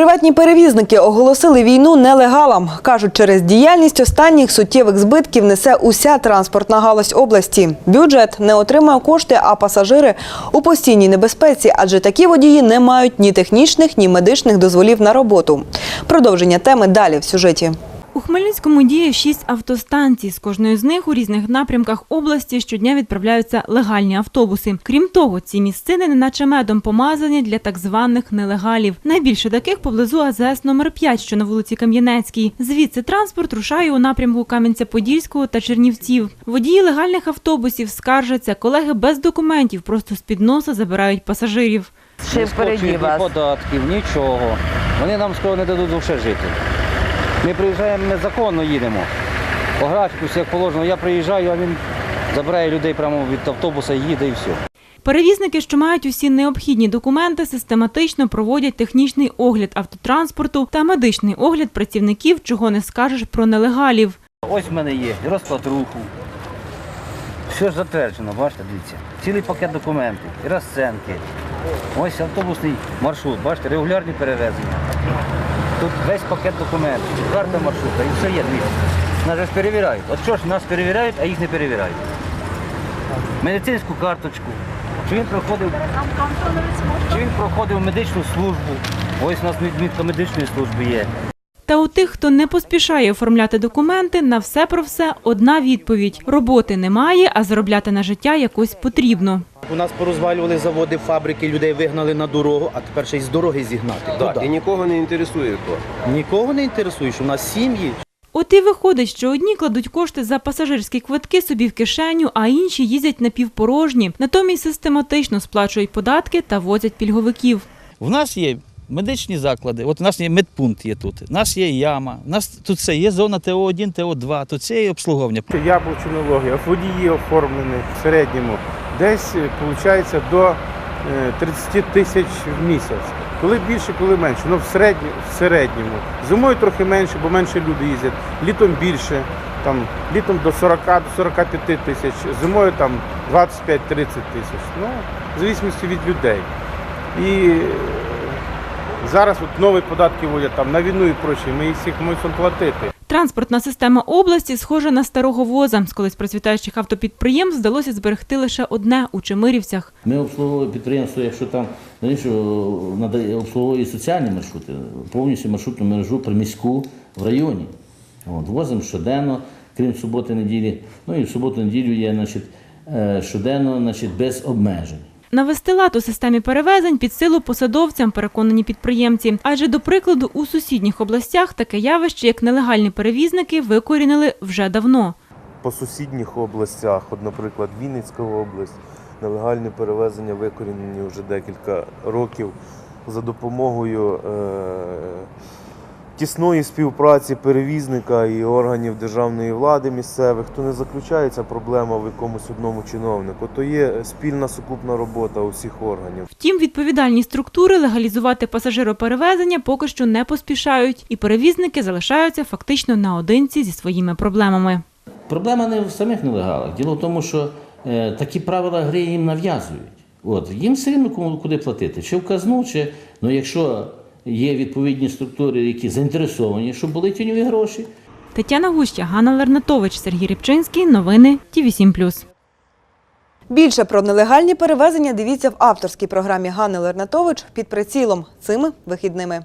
Приватні перевізники оголосили війну нелегалам. Кажуть, через діяльність останніх суттєвих збитків несе уся транспортна галузь області. Бюджет не отримає кошти, а пасажири у постійній небезпеці, адже такі водії не мають ні технічних, ні медичних дозволів на роботу. Продовження теми далі в сюжеті. У Хмельницькому діє шість автостанцій. З кожної з них у різних напрямках області щодня відправляються легальні автобуси. Крім того, ці місцини неначе медом помазані для так званих нелегалів. Найбільше таких поблизу АЗС номер 5, що на вулиці Кам'янецькій. Звідси транспорт рушає у напрямку Кам'янця-Подільського та Чернівців. Водії легальних автобусів скаржаться, колеги без документів просто з-під носа забирають пасажирів. Впереді ні податків, нічого. Вони нам скоро не дадуть взагалі жити. Ми приїжджаємо незаконно їдемо. По графіку, все як положено. Я приїжджаю, а він забирає людей прямо від автобуса, їде і все. Перевізники, що мають усі необхідні документи, систематично проводять технічний огляд автотранспорту та медичний огляд працівників, чого не скажеш про нелегалів. Ось в мене є розклад руху. Все ж затверджено, бачите, дивіться. Цілий пакет документів, і розценки. Ось автобусний маршрут, бачите, регулярні перевезення. Тут весь пакет документів, карта маршрута і все є. Нас же перевіряють. От що ж нас перевіряють, а їх не перевіряють. Медицинську карточку. Чи він проходив, чи він проходив медичну службу. Ось у нас відмітка медичної служби є. Та у тих, хто не поспішає оформляти документи, на все про все одна відповідь: роботи немає, а заробляти на життя якось потрібно. У нас порозвалювали заводи, фабрики, людей вигнали на дорогу, а тепер ще й з дороги зігнати. Так, Куди? і нікого не інтересує то. Нікого не інтересує, що у нас сім'ї. От і виходить, що одні кладуть кошти за пасажирські квитки собі в кишеню, а інші їздять напівпорожні. Натомість систематично сплачують податки та возять пільговиків. В нас є медичні заклади, от у нас є медпункт є тут, у нас є яма, у нас тут все є зона ТО1, ТО2, тут це є обслуговування. Яблучинологія, водії оформлені в середньому десь виходить до е, 30 тисяч в місяць. Коли більше, коли менше. Ну в середньому, в середньому. Зимою трохи менше, бо менше люди їздять. Літом більше, там літом до 40 до 45 тисяч, зимою там 25-30 тисяч. Ну, в залежності від людей. І е, зараз от нові податки вводять там на війну і прочі. Ми їх всіх мусимо платити. Транспортна система області схожа на старого воза. З колись процвітаючих автопідприємств вдалося зберегти лише одне у Чемирівцях. Ми обслуговуємо підприємство, якщо там знаєш, що надає обслуговує соціальні маршрути, повністю маршрутну мережу приміську в районі. От, возимо щоденно, крім суботи, неділі. Ну і в суботу неділю є значить, е, щоденно значить, без обмежень. Навести лад у системі перевезень під силу посадовцям, переконані підприємці. Адже, до прикладу, у сусідніх областях таке явище, як нелегальні перевізники, викорінили вже давно. по сусідніх областях, от, наприклад, Вінницька область, нелегальні перевезення викорінені вже декілька років за допомогою е- тісної співпраці перевізника і органів державної влади місцевих, то не заключається проблема в якомусь одному чиновнику, то є спільна сукупна робота усіх органів. Втім, відповідальні структури легалізувати пасажироперевезення поки що не поспішають, і перевізники залишаються фактично наодинці зі своїми проблемами. Проблема не в самих нелегалах. Діло в тому, що е, такі правила гри їм нав'язують. От, їм все рівно кому куди платити, чи в казну, чи ну, якщо є відповідні структури, які заінтересовані, щоб були тіньові гроші, Тетяна Гуща, Ганна Лернатович, Сергій Рибчинський. Новини Ті 7 Більше про нелегальні перевезення дивіться в авторській програмі Ганни Лернатович під прицілом цими вихідними.